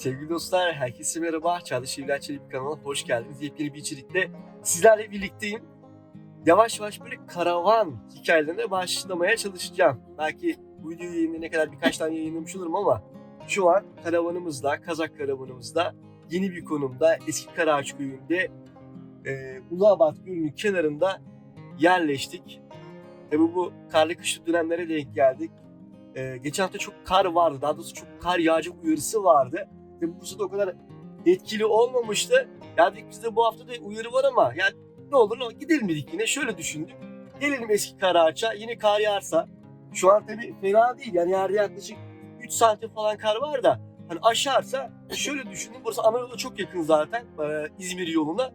Sevgili dostlar, herkese merhaba. Çağdaş Evler Çelik kanalına hoş geldiniz. Yepyeni bir içerikte sizlerle birlikteyim. Yavaş yavaş böyle karavan hikayelerine başlamaya çalışacağım. Belki bu videoyu yayınlayana kadar birkaç tane yayınlamış olurum ama şu an karavanımızda, Kazak karavanımızda yeni bir konumda eski Karaağaç köyünde e, Uluabat Gölü'nün kenarında yerleştik. Tabi bu karlı kışlı dönemlere denk geldik. Ee, geçen hafta çok kar vardı. Daha doğrusu çok kar yağacak uyarısı vardı. Ve Bursa'da o kadar etkili olmamıştı. Ya dedik bizde bu hafta da uyarı var ama ya ne olur gidelim dedik yine. Şöyle düşündük. Gelelim eski Karaağaç'a. Yine kar yağarsa. Şu an tabii fena değil. Yani yerde yaklaşık 3 santim falan kar var da. Hani aşarsa şöyle düşündüm. Burası Anadolu'ya çok yakın zaten. e, İzmir yoluna.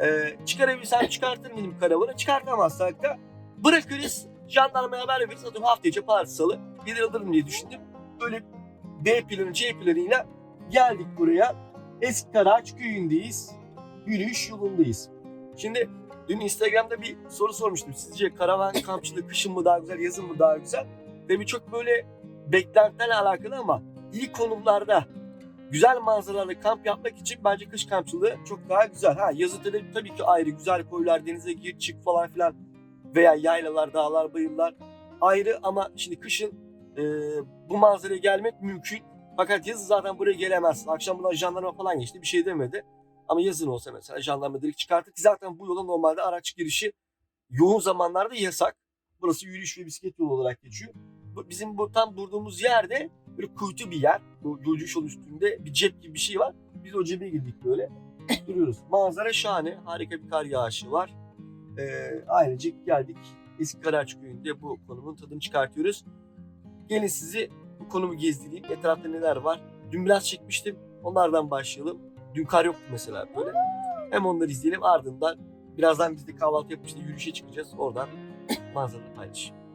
E, çıkarabilsem çıkartırım benim karavanı. Çıkartamazsak da bırakırız. Jandarmaya haber veririz. Zaten hafta içi pazartesi salı gelir alırım diye düşündüm. Böyle B planı C planıyla geldik buraya. Eski Karaağaç köyündeyiz. Yürüyüş yolundayız. Şimdi dün Instagram'da bir soru sormuştum. Sizce karavan kampçılığı kışın mı daha güzel, yazın mı daha güzel? Tabii çok böyle beklentilerle alakalı ama iyi konumlarda güzel manzaralarla kamp yapmak için bence kış kampçılığı çok daha güzel. Ha yazın tabii, tabii ki ayrı güzel koylar, denize gir çık falan filan veya yaylalar, dağlar, bayırlar ayrı ama şimdi kışın e, bu manzaraya gelmek mümkün. Fakat yazın zaten buraya gelemezsin. Akşam buna jandarma falan geçti bir şey demedi. Ama yazın olsa mesela jandarma direkt çıkarttı ki zaten bu yola normalde araç girişi yoğun zamanlarda yasak. Burası yürüyüş ve bisiklet yolu olarak geçiyor. Bu- Bizim bu tam durduğumuz yerde böyle kuytu bir yer. Bu yürüyüş yolun üstünde bir cep gibi bir şey var. Biz o cebe girdik böyle. Duruyoruz. Manzara şahane. Harika bir kar yağışı var. Ee, ailecek geldik. Eski Karaağaç Köyü'nde bu konumun tadını çıkartıyoruz. Gelin sizi bu konumu gezdireyim. Etrafta neler var. Dün biraz çekmiştim. Onlardan başlayalım. Dün kar yoktu mesela böyle. Hem onları izleyelim ardından birazdan biz de kahvaltı yapıp işte yürüyüşe çıkacağız. Oradan manzaraları paylaşayım.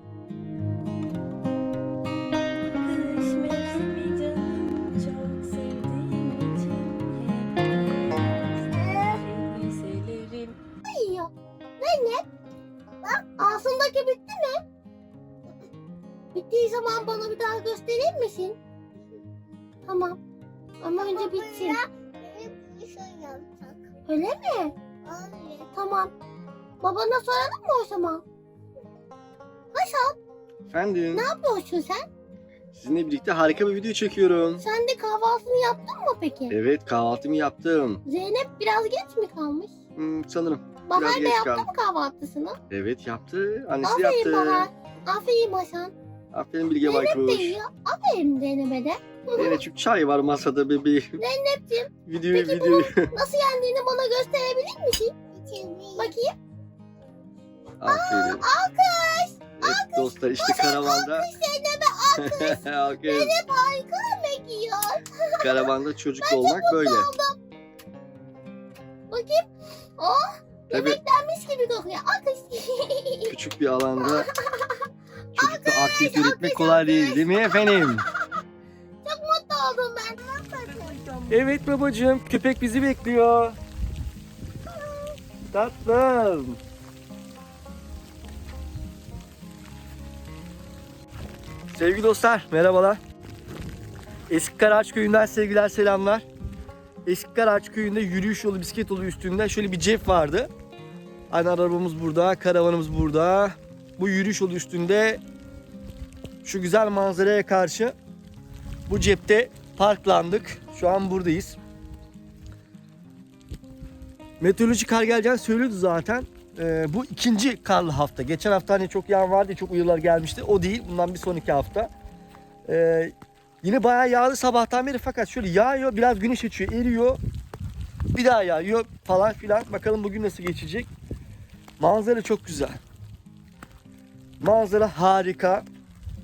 Zaman bana bir daha gösterir misin? Tamam. Ama önce bitsin. Şey. Öyle mi? Öyle. Tamam. Babana soralım mı o zaman? Efendim, Ne yapıyorsun sen? sizinle birlikte harika bir video çekiyorum. Sen de kahvaltını yaptın mı peki? Evet, kahvaltımı yaptım. Zeynep biraz geç mi kalmış? Hmm, sanırım. Bahar da geç yaptı kaldım. mı kahvaltısını? Evet, yaptı. Annesi Aferin yaptı. Bahar. Aferin Hasan. Aferin Bilge Baykuş. Aferin Zeynep'e de. Zeynep'ciğim çay var masada bebeğim. Zeynep'ciğim Videoyu Peki videoyu. nasıl yendiğini bana gösterebilir misin? Bakayım. Aferin. Alkış. Evet dostlar işte karavanda. Alkış Zeynep'e Alkış. Zeynep harika yemek yiyor. Karavanda çocuklu olmak böyle. Bakayım. Oh Tabii mis gibi kokuyor. Alkış. küçük bir alanda çocukla aktivite üretmek kolay değil değil mi efendim? Mutlu oldum ben. Evet babacığım köpek bizi bekliyor. Tatlım. Sevgili dostlar merhabalar. Eski Karaağaç köyünden sevgiler selamlar. Eski Karaağaç köyünde yürüyüş yolu bisiklet yolu üstünde şöyle bir cep vardı. Aynı arabamız burada, karavanımız burada. Bu yürüyüş yolu üstünde şu güzel manzaraya karşı bu cepte parklandık. Şu an buradayız. Meteoroloji kar geleceğini söylüyordu zaten. Ee, bu ikinci karlı hafta. Geçen hafta hani çok yağan vardı, çok uyarılar gelmişti. O değil, bundan bir sonraki hafta. Ee, yine bayağı yağdı sabahtan beri fakat şöyle yağıyor, biraz güneş açıyor, eriyor. Bir daha yağıyor falan filan. Bakalım bugün nasıl geçecek. Manzara çok güzel. Manzara harika.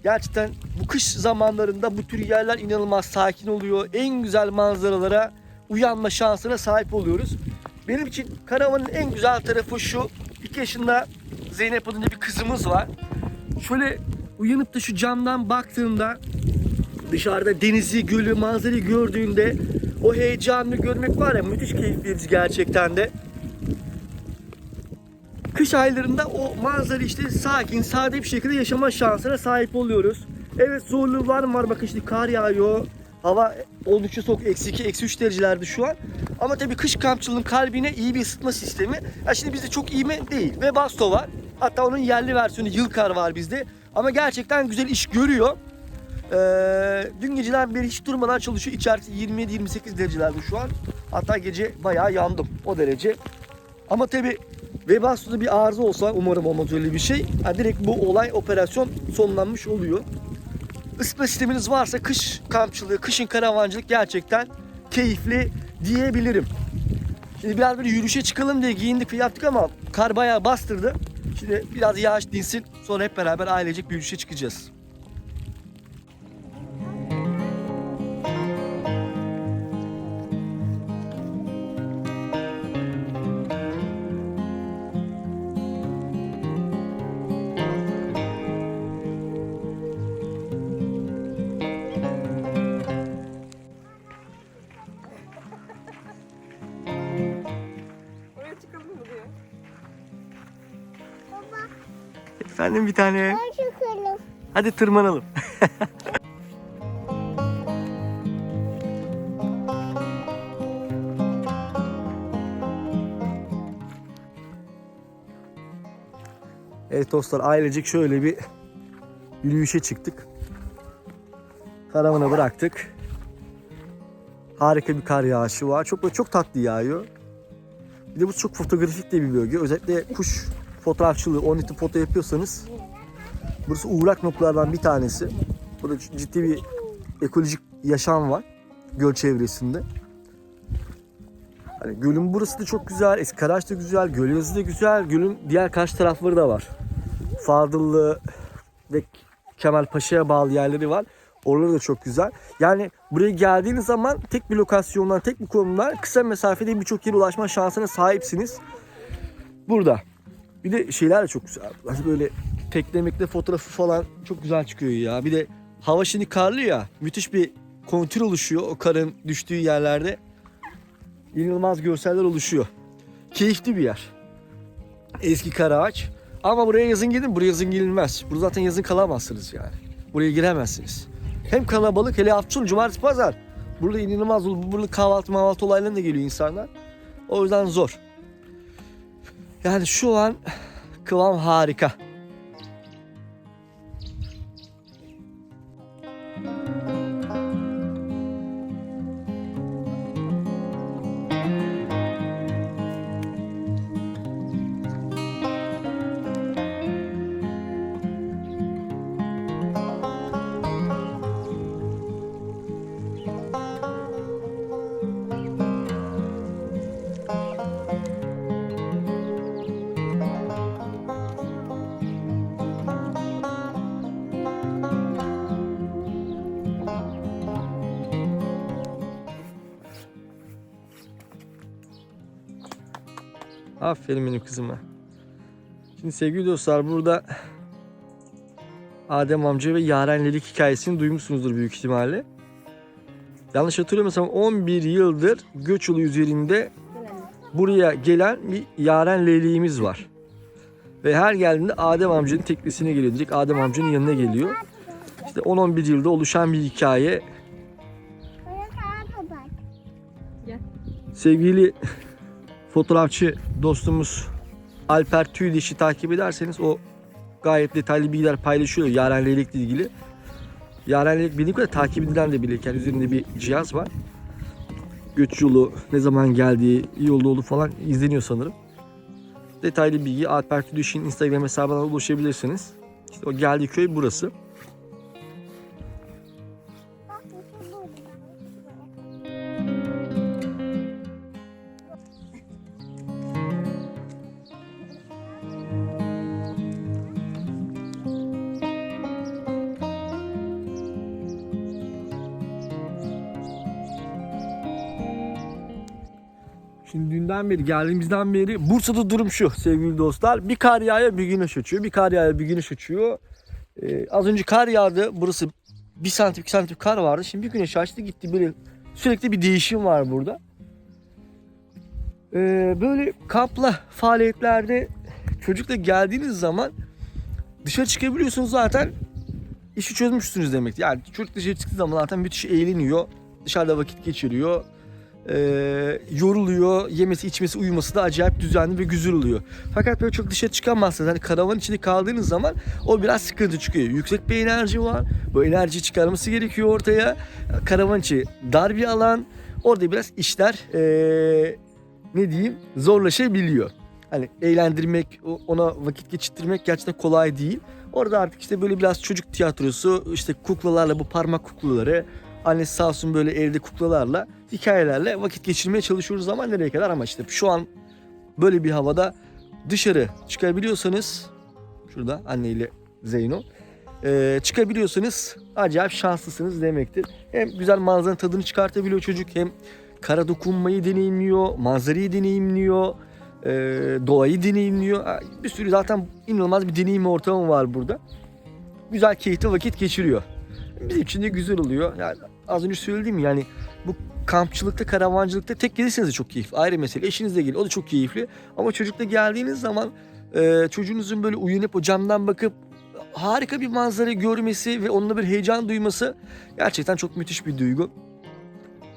Gerçekten bu kış zamanlarında bu tür yerler inanılmaz sakin oluyor. En güzel manzaralara uyanma şansına sahip oluyoruz. Benim için karavanın en güzel tarafı şu. 2 yaşında Zeynep adında bir kızımız var. Şöyle uyanıp da şu camdan baktığımda dışarıda denizi, gölü, manzarayı gördüğünde o heyecanını görmek var ya müthiş keyif verici gerçekten de. Kış aylarında o manzara işte sakin, sade bir şekilde yaşama şansına sahip oluyoruz. Evet zorluklar var bakın işte kar yağıyor. Hava oldukça soğuk. Eksi 2, eksi 3 derecelerde şu an. Ama tabii kış kampçılığın kalbine iyi bir ısıtma sistemi. Ya şimdi bizde çok iyi mi? Değil. Ve Basto var. Hatta onun yerli versiyonu Yılkar var bizde. Ama gerçekten güzel iş görüyor. Ee, dün geceden beri hiç durmadan çalışıyor. İçerisi 27-28 derecelerde şu an. Hatta gece bayağı yandım o derece. Ama tabii Webasto'da bir arıza olsa umarım olmaz öyle bir şey. Ha, direkt bu olay operasyon sonlanmış oluyor. Isıtma sisteminiz varsa kış kampçılığı, kışın karavancılık gerçekten keyifli diyebilirim. Şimdi biraz böyle yürüyüşe çıkalım diye giyindik ve yaptık ama kar bayağı bastırdı. Şimdi biraz yağış dinsin sonra hep beraber ailecek bir yürüyüşe çıkacağız. Efendim bir tane. Hadi tırmanalım. Evet dostlar ailecek şöyle bir yürüyüşe çıktık. Karavanı bıraktık. Harika bir kar yağışı var. Çok çok tatlı yağıyor. Bir de bu çok fotoğrafik de bir bölge. Özellikle kuş fotoğrafçılığı, orniti foto yapıyorsanız Burası uğrak noktalardan bir tanesi. Burada ciddi bir ekolojik yaşam var göl çevresinde. Hani gölün burası da çok güzel, Eskaraç da güzel, göl yazı da güzel. Gölün diğer karşı tarafları da var. Fadıllı ve Kemal Paşa'ya bağlı yerleri var. Oraları da çok güzel. Yani buraya geldiğiniz zaman tek bir lokasyondan, tek bir konumdan kısa mesafede birçok yere ulaşma şansına sahipsiniz. Burada. Bir de şeyler de çok güzel. Hani böyle teklemekle fotoğrafı falan çok güzel çıkıyor ya. Bir de hava şimdi karlı ya. Müthiş bir kontür oluşuyor o karın düştüğü yerlerde. İnanılmaz görseller oluşuyor. Keyifli bir yer. Eski Karaağaç. Ama buraya yazın gidin, buraya yazın girilmez. Burada zaten yazın kalamazsınız yani. Buraya giremezsiniz. Hem kalabalık hele hafta sonu cumartesi pazar. Burada inanılmaz olur. Burada kahvaltı mahvaltı olaylarına geliyor insanlar. O yüzden zor. Yani şu an kıvam harika. Aferin benim kızıma. Şimdi sevgili dostlar burada Adem amca ve Yarenlilik hikayesini duymuşsunuzdur büyük ihtimalle. Yanlış hatırlamıyorsam 11 yıldır göç yolu üzerinde buraya gelen bir Yaren leyliğimiz var. Ve her geldiğinde Adem amcanın teknesine geliyor. Direkt Adem amcanın yanına geliyor. İşte 10-11 yılda oluşan bir hikaye. Sevgili fotoğrafçı dostumuz Alper Tüyleş'i takip ederseniz o gayet detaylı bilgiler paylaşıyor Yaren Leylek'le ilgili. Yaren Leylek bildiğim kadar takip edilen de leylek. Yani üzerinde bir cihaz var. Göç yolu, ne zaman geldiği, yolda olduğu falan izleniyor sanırım. Detaylı bilgi Alper Tüyleş'in Instagram hesabına ulaşabilirsiniz. İşte o geldiği köy burası. Dünden beri geldiğimizden beri Bursa'da durum şu sevgili dostlar. Bir kar yağıyor bir güneş açıyor. Bir kar yağıyor bir güneş açıyor. Ee, az önce kar yağdı. Burası bir santim iki santim kar vardı. Şimdi bir güneş açtı gitti. Böyle sürekli bir değişim var burada. Ee, böyle kampla faaliyetlerde çocukla geldiğiniz zaman dışarı çıkabiliyorsunuz zaten. işi çözmüşsünüz demektir. Yani çocuk dışarı çıktığı zaman zaten müthiş eğleniyor. Dışarıda vakit geçiriyor. Ee, yoruluyor. Yemesi, içmesi, uyuması da acayip düzenli ve güzel oluyor. Fakat böyle çok dışarı çıkamazsınız. Hani karavan içinde kaldığınız zaman o biraz sıkıntı çıkıyor. Yüksek bir enerji var. Bu enerjiyi çıkarması gerekiyor ortaya. Karavan içi dar bir alan. Orada biraz işler ee, ne diyeyim zorlaşabiliyor. Hani eğlendirmek, ona vakit geçirtmek gerçekten kolay değil. Orada artık işte böyle biraz çocuk tiyatrosu, işte kuklalarla bu parmak kuklaları, annesi sağ olsun böyle evde kuklalarla, hikayelerle vakit geçirmeye çalışıyoruz ama nereye kadar ama işte şu an böyle bir havada dışarı çıkabiliyorsanız, şurada anneyle Zeyno, ee, çıkabiliyorsanız acayip şanslısınız demektir. Hem güzel manzaranın tadını çıkartabiliyor çocuk hem kara dokunmayı deneyimliyor, manzarayı deneyimliyor, e, doğayı deneyimliyor. Bir sürü zaten inanılmaz bir deneyim ortamı var burada. Güzel keyifli vakit geçiriyor. Bizim için de güzel oluyor. Yani az önce söylediğim yani bu kampçılıkta, karavancılıkta tek gelirseniz de çok keyifli. Ayrı mesele. Eşinizle gelin. O da çok keyifli. Ama çocukla geldiğiniz zaman e, çocuğunuzun böyle uyanıp o camdan bakıp harika bir manzara görmesi ve onunla bir heyecan duyması gerçekten çok müthiş bir duygu.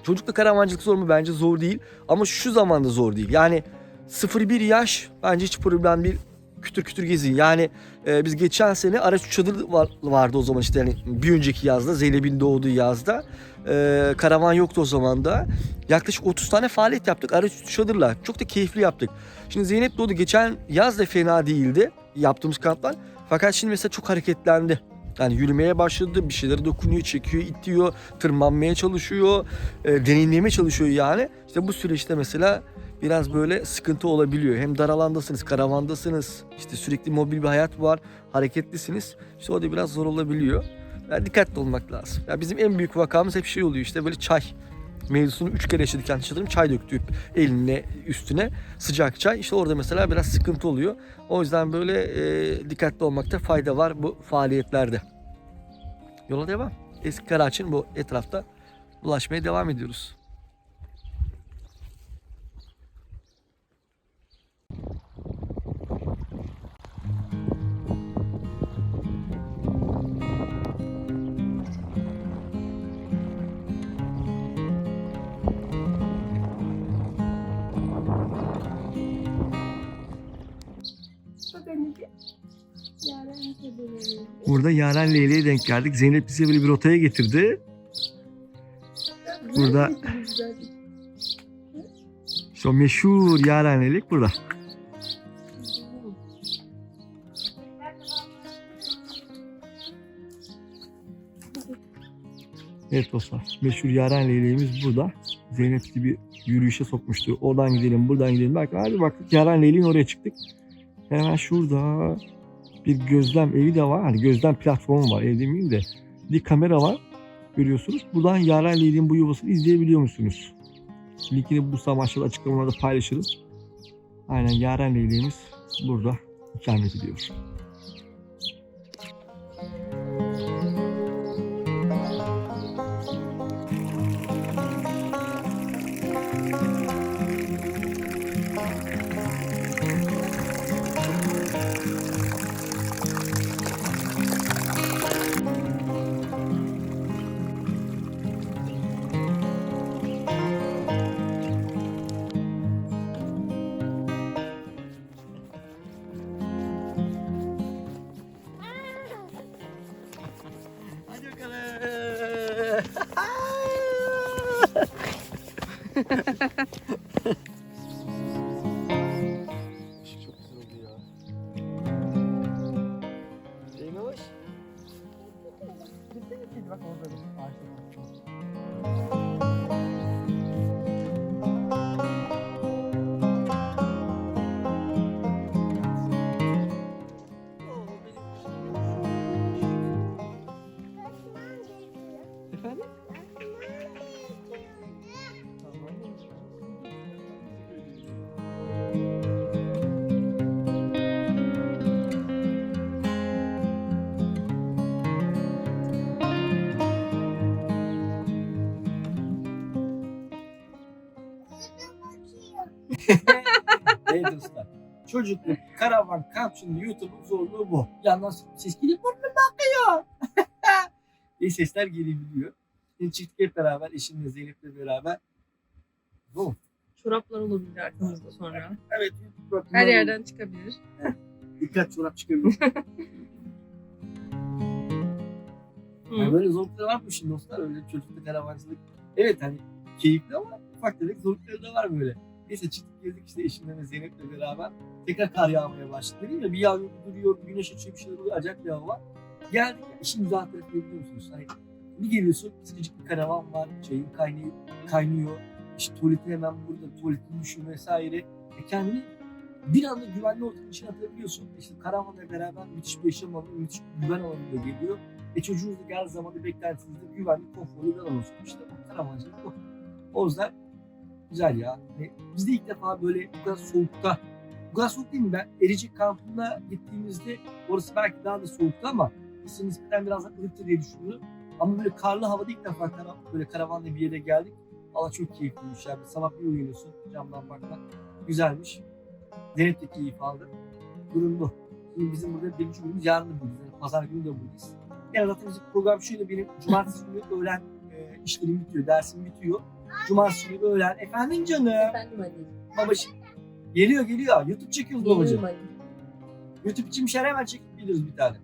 Çocukla karavancılık zor mu? Bence zor değil. Ama şu zamanda zor değil. Yani 0-1 yaş bence hiç problem değil. Kütür kütür gezin. Yani e, biz geçen sene araç çadır var, vardı o zaman işte yani bir önceki yazda Zeynep'in doğduğu yazda. E, karavan yoktu o zaman da. Yaklaşık 30 tane faaliyet yaptık araç çadırla. Çok da keyifli yaptık. Şimdi Zeynep doğdu. Geçen yaz da fena değildi yaptığımız kamplar. Fakat şimdi mesela çok hareketlendi. Yani yürümeye başladı, bir şeyleri dokunuyor, çekiyor, itiyor, tırmanmaya çalışıyor, e, deneyimlemeye çalışıyor yani. İşte bu süreçte mesela biraz böyle sıkıntı olabiliyor. Hem dar alandasınız, karavandasınız, işte sürekli mobil bir hayat var, hareketlisiniz. İşte o da biraz zor olabiliyor. Yani dikkatli olmak lazım. Ya bizim en büyük vakamız hep şey oluyor işte böyle çay mevzusunu üç kere yaşadık kendi çadırım. Çay döktü eline üstüne sıcak çay. İşte orada mesela biraz sıkıntı oluyor. O yüzden böyle e, dikkatli olmakta fayda var bu faaliyetlerde. Yola devam. Eski Karaç'ın bu etrafta dolaşmaya devam ediyoruz. Burada Yaren Leyli'ye denk geldik. Zeynep bizi böyle bir rotaya getirdi. Burada işte o meşhur Yaren Leylik burada. Evet dostlar. Meşhur Yaren Leyliğimiz burada. Zeynep bir yürüyüşe sokmuştu. Oradan gidelim, buradan gidelim. Bak abi baktık Yaren Leyliğin oraya çıktık. Hemen şurada bir gözlem evi de var. Hani gözlem platformu var. Ev demeyeyim de. Bir kamera var. Görüyorsunuz. Buradan Yaren Leyli'nin bu yuvasını izleyebiliyor musunuz? Linkini bu amaçlı açıklamalarda paylaşırım. Aynen Yaren Leyli'miz burada ikamet ediyor. Çocukluk, karavan, kampçının YouTube'un zorluğu bu. Yalnız siz gidip bunu bakıyor. diye sesler gelebiliyor. Şimdi çıktık hep beraber eşimle Zeynep'le beraber. Bu? Çoraplar olabilir arkamızda sonra. Evet. Her yerden çıkabilir. Dikkat çorap çıkabilir. Yani böyle zorlukları varmış şimdi dostlar. Öyle çocukluk, karavancılık. Evet hani keyifli ama ufak tefek zorlukları da var böyle. Neyse çıktık geldik işte eşimle Zeynep'le beraber. Tekrar kar yağmaya başladı. Dedim ya bir bir duruyor, bir güneş açıyor, bir şeyler oluyor. Acayip bir hava var. Geldik. ya, işin güzel tarafı biliyor musunuz? Hani bir geliyorsun, sıcacık bir karavan var, çayın kaynıyor, kaynıyor. İşte tuvaletin hemen burada, tuvaletin düşüyor vesaire. E kendini bir anda güvenli ortamın içine atabiliyorsun. İşte karavanla beraber müthiş bir yaşam alanı, müthiş bir güven alanı da geliyor. E çocuğunuz da geldiği zaman da beklentinizde güvenli, konforlu bir alan olsun. İşte bu karavancılık bu. O yüzden güzel ya. E, biz de ilk defa böyle bu kadar soğukta, bu kadar soğuk değil mi? Ben Ericik kampına gittiğimizde orası belki daha da soğuktu ama ısı nispeten biraz daha ılıktı diye düşünüyorum. Ama böyle karlı havada ilk defa kara, böyle karavanla bir yere geldik. Valla çok keyifliymiş ya. Sabah bir uyanıyorsun camdan bakmak. Güzelmiş. Zeynep de keyif aldı. Durum bu. Şimdi bizim burada birinci günümüz yarın da buradayız. Yani pazar günü de buradayız. Yani zaten bizim program şöyle benim cumartesi günü öğlen e, işlerim bitiyor, dersim bitiyor. Cumartesi günü öğlen. Efendim canım. Efendim Ali. Babacığım. Geliyor geliyor. YouTube çekiyoruz babacığım. Geliyorum. YouTube için bir şeyler hemen çekip geliyoruz bir tane.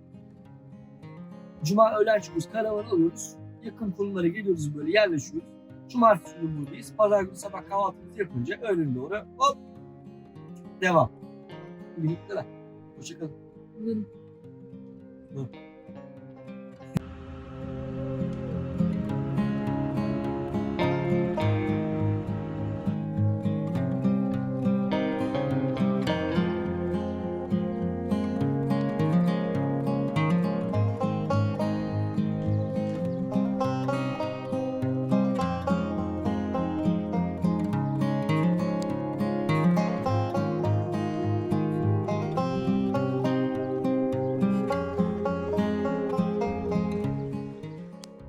Cuma öğlen çıkıyoruz, karavan alıyoruz. Yakın konumlara geliyoruz böyle yerleşiyoruz. Cumartesi günü buradayız. Pazar günü sabah kahvaltımızı yapınca öğlen doğru hop devam. Bugünlük bu kadar. Hoşçakalın. Bugün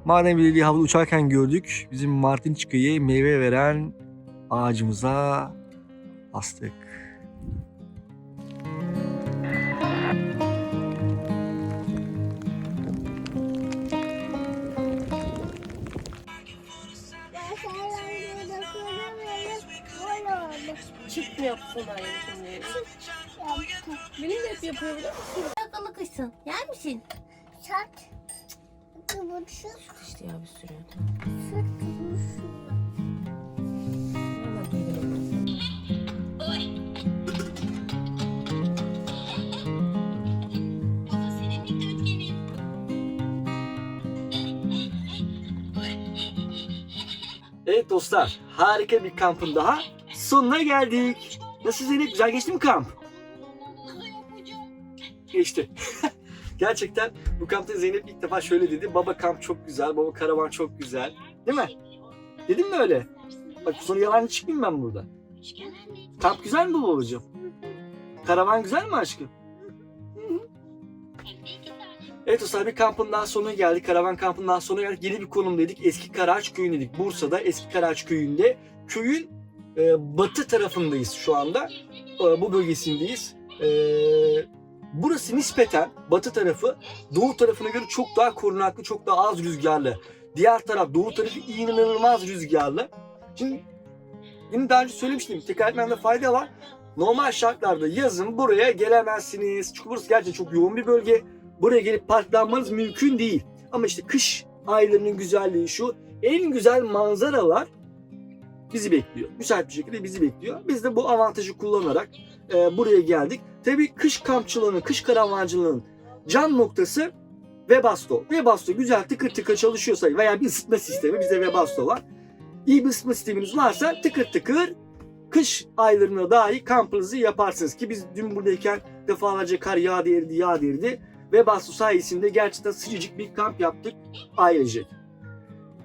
Maden Birliği havada uçarken gördük. Bizim Martin çıkayı meyve veren ağacımıza astık. Çift mi yapsın aynı Yaptım. Benim de hep yapıyor biliyor musun? Yakalı kızsın. Yer misin? Şart. Kıvırcık. İşte ya bir sürü. Süt. Evet dostlar, harika bir kampın daha sonuna geldik. Nasıl Zeynep? Güzel geçti mi kamp? Geçti. Gerçekten bu kampta Zeynep ilk defa şöyle dedi. Baba kamp çok güzel, baba karavan çok güzel. Değil mi? Dedim mi öyle? Bak sonra yalancı çıkmayayım ben burada. Kamp güzel mi babacığım? Karavan güzel mi aşkım? Evet dostlar bir kampın daha sonuna geldik. Karavan kampının daha sonuna geldik. Yeni bir konum dedik. Eski Karaağaç Köyü dedik. Bursa'da Eski Karaağaç Köyü'nde. Köyün e, batı tarafındayız şu anda. E, bu bölgesindeyiz. E, burası nispeten batı tarafı doğu tarafına göre çok daha korunaklı, çok daha az rüzgarlı. Diğer taraf doğu tarafı inanılmaz rüzgarlı. Şimdi yine daha önce söylemiştim. Tekrar etmemde fayda var. Normal şartlarda yazın buraya gelemezsiniz. Çünkü burası gerçekten çok yoğun bir bölge. Buraya gelip parklanmanız mümkün değil. Ama işte kış aylarının güzelliği şu. En güzel manzaralar bizi bekliyor. Müsait bir şekilde bizi bekliyor. Biz de bu avantajı kullanarak e, buraya geldik. Tabii kış kampçılığının, kış karavancılığının can noktası Webasto. Webasto güzel tıkır tıkır çalışıyorsa veya bir ısıtma sistemi bizde Webasto var. İyi bir ısıtma sisteminiz varsa tıkır tıkır kış aylarına dahi kampınızı yaparsınız. Ki biz dün buradayken defalarca kar yağdı eridi yağdı eridi. Webasto sayesinde gerçekten sıcacık bir kamp yaptık ailecek.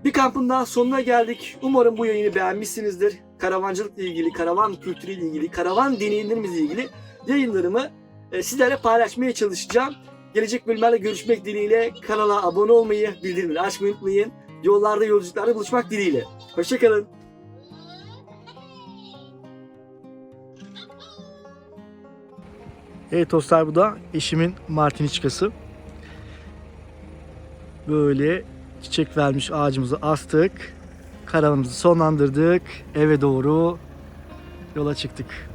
Bir kampın daha sonuna geldik. Umarım bu yayını beğenmişsinizdir. Karavancılıkla ilgili, karavan kültürüyle ilgili, karavan deneyimlerimizle ilgili yayınlarımı e, sizlerle paylaşmaya çalışacağım. Gelecek bölümlerle görüşmek dileğiyle kanala abone olmayı, bildirimleri açmayı unutmayın. Yollarda, yolculuklarda buluşmak dileğiyle. Hoşçakalın. Evet dostlar bu da eşimin Martiniçkası. Böyle çiçek vermiş ağacımızı astık. Karavanımızı sonlandırdık. Eve doğru yola çıktık.